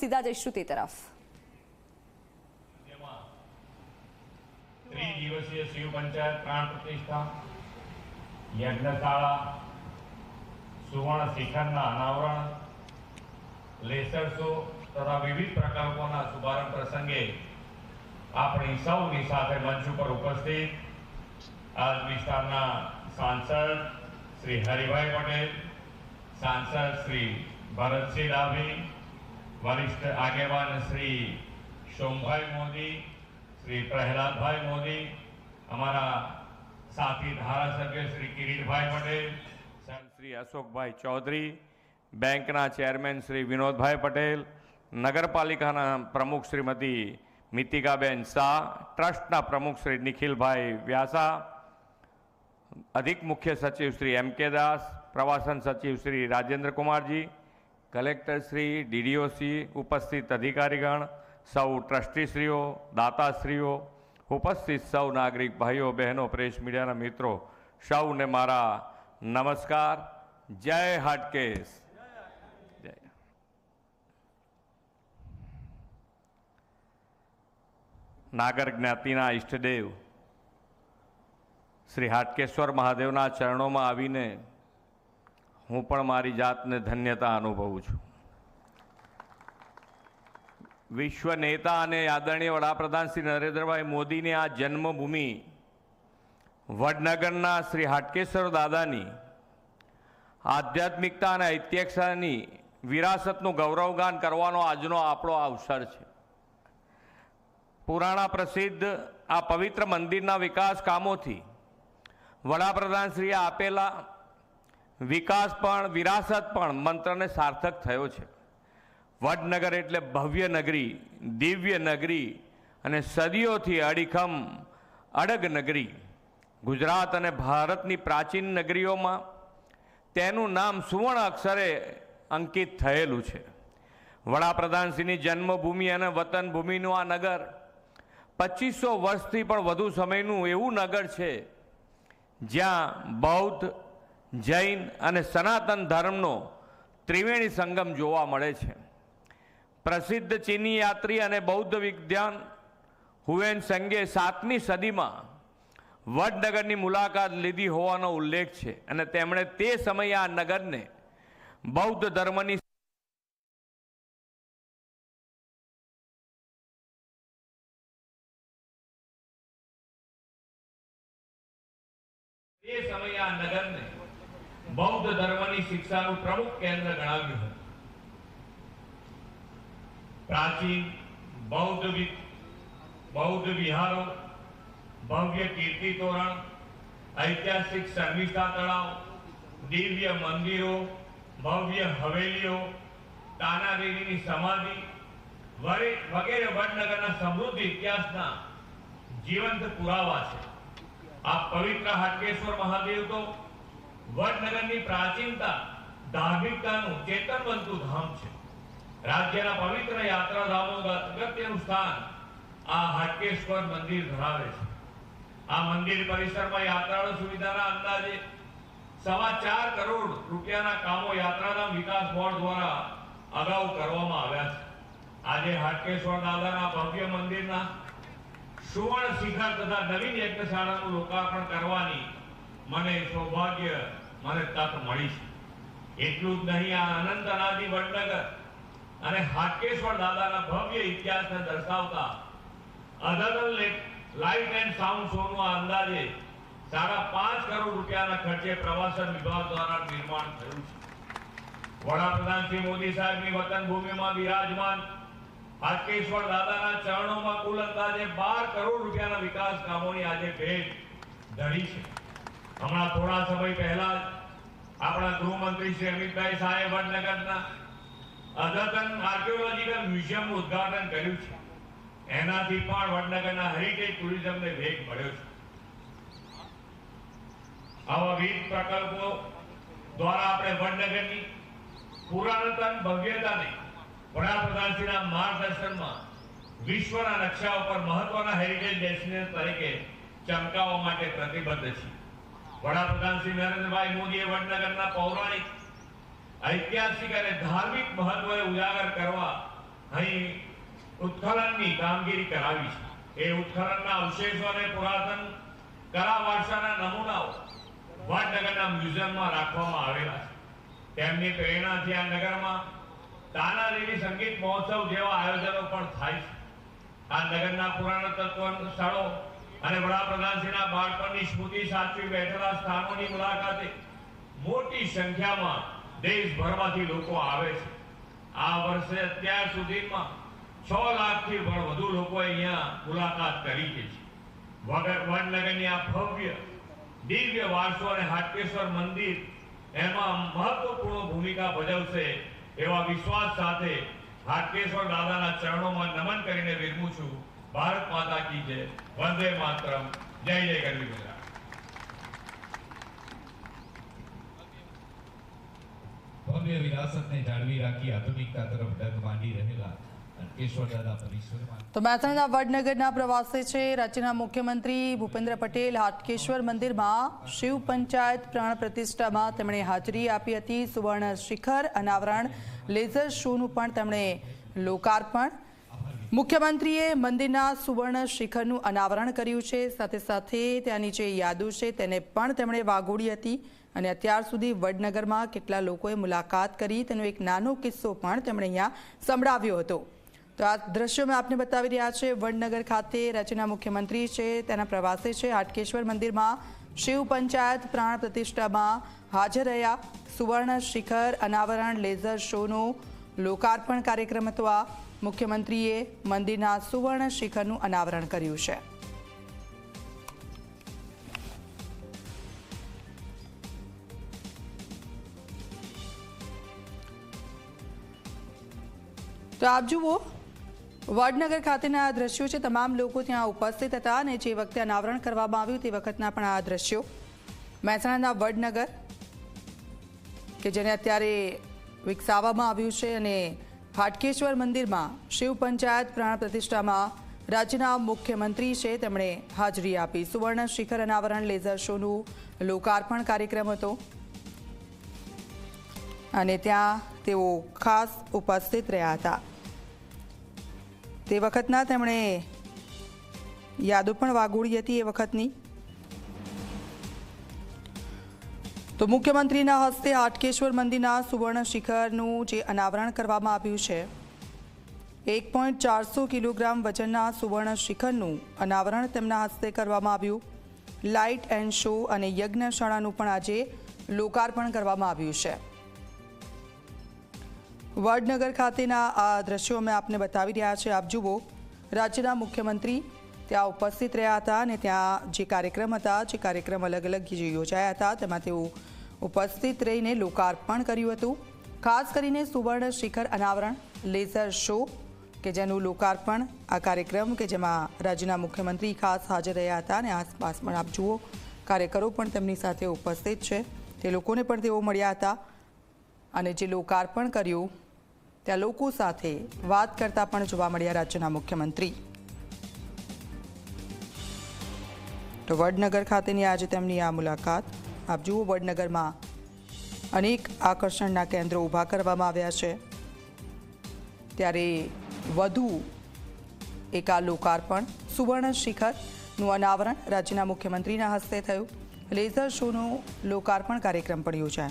સીધા જઈશું તે તરફ. ત્રિદિવસીય શિવ પંચાયત પ્રાણ પ્રતિષ્ઠા, યજ્ઞશાળા, સુવર્ણ શિખરના અનાવરણ, લેસર શો તથા વિવિધ પ્રકલ્પોના શુભારંભ પ્રસંગે આપણી સૌની સાથે મંચ ઉપર ઉપસ્થિત આ વિસ્તારના સાંસદ શ્રી હરિભાઈ પટેલ, સાંસદ શ્રી ભરતસિંહ ડાભી વરિષ્ઠ આગેવાન શ્રી સોમભાઈ મોદી શ્રી પ્રહલાદભાઈ મોદી અમારા સાથી ધારાસભ્ય શ્રી કિરીટભાઈ પટેલ શ્રી અશોકભાઈ ચૌધરી બેંકના ચેરમેન શ્રી વિનોદભાઈ પટેલ નગરપાલિકાના પ્રમુખ શ્રીમતી મિતિકાબેન શાહ ટ્રસ્ટના પ્રમુખ શ્રી નિખિલભાઈ વ્યાસા અધિક મુખ્ય સચિવ શ્રી એમ કે દાસ પ્રવાસન સચિવ શ્રી રાજેન્દ્ર કુમારજી કલેક્ટર શ્રી ડીડીઓસી ઉપસ્થિત અધિકારીગણ સૌ ટ્રસ્ટીશ્રીઓ દાતાશ્રીઓ ઉપસ્થિત સૌ નાગરિક ભાઈઓ બહેનો પ્રેસ મીડિયાના મિત્રો સૌને મારા નમસ્કાર. જય હાટકેશ જય. નાગર જ્ઞાતિના ઈષ્ટદેવ શ્રી હાટકેશ્વર મહાદેવના ચરણોમાં આવીને હું પણ મારી જાતને ધન્યતા અનુભવું છું. વિશ્વ નેતા અને આદરણીય વડાપ્રધાન શ્રી નરેન્દ્રભાઈ મોદીની આ જન્મભૂમિ વડનગરના શ્રી હાટકેશ્વર દાદાની આધ્યાત્મિકતા અને ઐતિહાસિકતાની વિરાસતનું ગૌરવગાન કરવાનો આજનો આપણો અવસર છે. પુરાણા પ્રસિદ્ધ આ પવિત્ર મંદિરના વિકાસ કામોથી વડાપ્રધાનશ્રીએ આપેલા વિકાસ પણ, વિરાસત પણ મંત્રને સાર્થક થયો છે. વડનગર એટલે ભવ્ય નગરી, દિવ્ય નગરી અને સદીઓથી અડીખમ અડગ નગરી. ગુજરાત અને ભારતની પ્રાચીન નગરીઓમાં તેનું નામ સુવર્ણ અક્ષરે અંકિત થયેલું છે. વડાપ્રધાનશ્રીની જન્મભૂમિ અને વતન ભૂમિનું આ નગર પચીસો વર્ષથી પણ વધુ સમયનું એવું નગર છે જ્યાં બૌદ્ધ જૈન અને સનાતન ધર્મનો ત્રિવેણી સંગમ જોવા મળે છે. પ્રસિદ્ધ ચીની યાત્રી અને બૌદ્ધ વિદ્વાન હુએન સંગે સાતમી સદીમાં વડનગરની મુલાકાત લીધી હોવાનો ઉલ્લેખ છે અને તેમણે તે સમયે આ નગરને બૌદ્ધ ધર્મની સમયે આ નગરને બૌદ્ધ ધર્મની શિક્ષાનું પ્રમુખ કેન્દ્ર ગણાવ્યું હતું. પ્રાચીન બૌદ્ધ બૌદ્ધ વિહારો, ભવ્ય કીર્તિ તોરણ ઐતિહાસિક શર્મિષ્ઠા તળાવ, દિવ્ય મંદિરો, ભવ્ય હવેલીઓ તાનાદેવીની સમાધિ વગેરે વડનગરના સમૃદ્ધ ઇતિહાસના જીવંત પુરાવા છે. આ પવિત્ર હાટકેશ્વર મહાદેવ તો વડનગરની પ્રાચીનતા ધાર્મિકતાનું ચેતન બનતું ધામ છે. રાજ્યના પવિત્ર યાત્રાધામોમાં અગત્યનું સ્થાન આ હાટકેશ્વર મંદિર ધરાવે છે. આ મંદિર પરિસરમાં યાત્રાળુ સુવિધાના અંદાજે સવા ચાર કરોડ રૂપિયાના કામો યાત્રાધામ વિકાસ બોર્ડ દ્વારા અગાઉ કરવામાં આવ્યા છે. આજે હાટકેશ્વર દાદાના ભવ્ય મંદિરના સુવર્ણ શિખર તથા નવીન યજ્ઞશાળાનું લોકાર્પણ કરવાની મને સૌભાગ્ય મને તક મળી છે. એટલું જ નહીં, આ અનંત અનાદિ વડનગર અને હાટકેશ્વર દાદાના ભવ્ય ઇતિહાસને દર્શાવતા અધગલ લાઇટ એન્ડ સાઉન્ડ શોનું આ અંદાજે સાડા પાંચ કરોડ રૂપિયાના ખર્ચે પ્રવાસન વિભાગ દ્વારા નિર્માણ થયું છે. વડાપ્રધાન શ્રી મોદી સાહેબની વતન ભૂમિમાં બિરાજમાન હાટકેશ્વર દાદાના ચરણોમાં કુલ અંદાજે બાર કરોડ રૂપિયાના વિકાસ કામોની આજે ભેટ ધરી છે. હમણાં થોડા સમય પહેલા આપણા ગૃહમંત્રી શ્રી અમિતભાઈ શાહે વડનગરના અદ્યતન આર્કિયોલોજીકલ મ્યુઝિયમનું ઉદ્ઘાટન કર્યું છે. એનાથી પણ વડનગરના હેરિટેજ ટુરિઝમને વેગ મળ્યો છે. આવા વિવિધ પ્રકલ્પો દ્વારા આપણે વડનગરની પુરાતન ભવ્યતાને વડાપ્રધાનશ્રીના માર્ગદર્શનમાં વિશ્વના નકશા ઉપર મહત્વના હેરિટેજ ડેસ્ટિનેશન તરીકે ચમકાવવા માટે પ્રતિબદ્ધ છે વડાપ્રધાન શ્રી નરેન્દ્રભાઈ મોદીએ વડનગરના પૌરાણિક, ઐતિહાસિક અને ધાર્મિક મહત્વને ઉજાગર કરવા અહીં ઉત્ખનનની કામગીરી કરાવી છે. એ ઉત્ખનનના અવશેષો અને પુરાતન કલા વારસાના નમૂનાઓ વડનગરના મ્યુઝિયમમાં રાખવામાં આવેલા છે. તેમની પ્રેરણાથી આ નગરમાં તાનારીરી સંગીત મહોત્સવ જેવા આયોજનો પણ થાય છે. આ નગરના પુરાતત્વ સ્થળો અને વડાપ્રધાનશ્રીના બાળપણની સ્મૃતિ સાચવી બેઠેલા સ્થાનોની મુલાકાતે મોટી સંખ્યામાં દેશભરમાંથી લોકો આવે છે. આ વર્ષે અત્યાર સુધીમાં છ લાખથી પણ વધુ લોકોએ અહીંયા મુલાકાત કરી છે. વડનગરની આ ભવ્ય, દિવ્ય વારસો અને હાટકેશ્વર મંદિર એમાં મહત્વપૂર્ણ ભૂમિકા ભજવશે એવા વિશ્વાસ સાથે હાટકેશ્વર દાદાના ચરણોમાં નમન કરીને વિરમું છું. ભારત માતા કી જય વંદે માતરમ જય જય ગરવી ગુજરાત ભવ્ય વિરાસતને જાળવી રાખી આધુનિકતા તરફ ડગ માંડી રહેલા તો મહેસાણા વડનગરના પ્રવાસે છે રાજ્યના મુખ્યમંત્રી ભૂપેન્દ્ર પટેલ. હાટકેશ્વર મંદિરમાં શિવ પંચાયત પ્રાણ પ્રતિષ્ઠામાં તેમણે હાજરી આપી હતી. સુવર્ણ શિખર અનાવરણ લેઝર શોનું પણ તેમણે લોકાર્પણ મુખ્યમંત્રીએ મંદિરના સુવર્ણ શિખરનું અનાવરણ કર્યું છે. સાથે સાથે ત્યાંની જે યાદો છે તેને પણ તેમણે વાગોડી હતી અને અત્યાર સુધી વડનગરમાં કેટલા લોકોએ મુલાકાત કરી તેનો એક નાનો કિસ્સો પણ તેમણે અહીંયા સંભળાવ્યો હતો. તો આ દ્રશ્યો મેં આપને બતાવી રહ્યા છે. વડનગર ખાતે રાજ્યના મુખ્યમંત્રી છે, તેના પ્રવાસે છે, હાટકેશ્વર મંદિરમાં શિવ પંચાયત પ્રાણ પ્રતિષ્ઠામાં હાજર રહ્યા. સુવર્ણ શિખર અનાવરણ લેઝર શોનો લોકાર્પણ કાર્યક્રમ હતો આ. મુખ્યમંત્રીએ મંદિરના સુવર્ણ શિખરનું અનાવરણ કર્યું છે. તો આપ જુઓ, વડનગર ખાતેના આ દ્રશ્યો છે. તમામ લોકો ત્યાં ઉપસ્થિત હતા અને જે વખતે અનાવરણ કરવામાં આવ્યું તે વખતના પણ આ દ્રશ્યો. મહેસાણાના વડનગર, કે જેને અત્યારે વિકસાવવામાં આવ્યું છે અને હાટકેશ્વર મંદિરમાં શિવ પંચાયત પ્રાણ પ્રતિષ્ઠામાં રાજ્યના મુખ્યમંત્રી છે તેમણે હાજરી આપી સુવર્ણ શિખર અનાવરણ લેઝર શોનું લોકાર્પણ કાર્યક્રમ હતો. અને ત્યાં તેઓ ખાસ ઉપસ્થિત રહ્યા હતા. તે વખતના તેમણે યાદો પણ વાગોળી હતી એ વખતની. તો મુખ્યમંત્રીના હસ્તે હાટકેશ્વર મંદિરના સુવર્ણ શિખરનું જે અનાવરણ કરવામાં આવ્યું છે, એક પોઈન્ટ ચારસો કિલોગ્રામ વજનના સુવર્ણ શિખરનું અનાવરણ તેમના હસ્તે કરવામાં આવ્યું. લાઇટ એન્ડ શો અને યજ્ઞશાળાનું પણ આજે લોકાર્પણ કરવામાં આવ્યું છે. વડનગર ખાતેના આ દ્રશ્યો અમે આપને બતાવી રહ્યા છે. આપ જુઓ, રાજ્યના મુખ્યમંત્રી ત્યાં ઉપસ્થિત રહ્યા હતા અને ત્યાં જે કાર્યક્રમ હતા, જે કાર્યક્રમ અલગ અલગ જે યોજાયા હતા, તેમાં તેઓ ઉપસ્થિત રહીને લોકાર્પણ કર્યું હતું. ખાસ કરીને સુવર્ણ શિખર અનાવરણ લેઝર શો, કે જેનું લોકાર્પણ આ કાર્યક્રમ, કે જેમાં રાજ્યના મુખ્યમંત્રી ખાસ હાજર રહ્યા હતા અને આસપાસ પણ આપ જુઓ, કાર્યકરો પણ તેમની સાથે ઉપસ્થિત છે. તે લોકોને પણ તેઓ મળ્યા હતા અને જે લોકાર્પણ કર્યું, ત્યાં લોકો સાથે વાત કરતા પણ જોવા મળ્યા રાજ્યના મુખ્યમંત્રી. તો વડનગર ખાતેની આજે તેમની આ મુલાકાત. આપ જુઓ વડનગરમાં અનેક આકર્ષણના કેન્દ્રો ઊભા કરવામાં આવ્યા છે. ત્યારે વધુ એક આ લોકાર્પણ, સુવર્ણ શિખરનું અનાવરણ રાજ્યના મુખ્યમંત્રીના હસ્તે થયું. લેઝર શોનું લોકાર્પણ કાર્યક્રમ પણ યોજાય.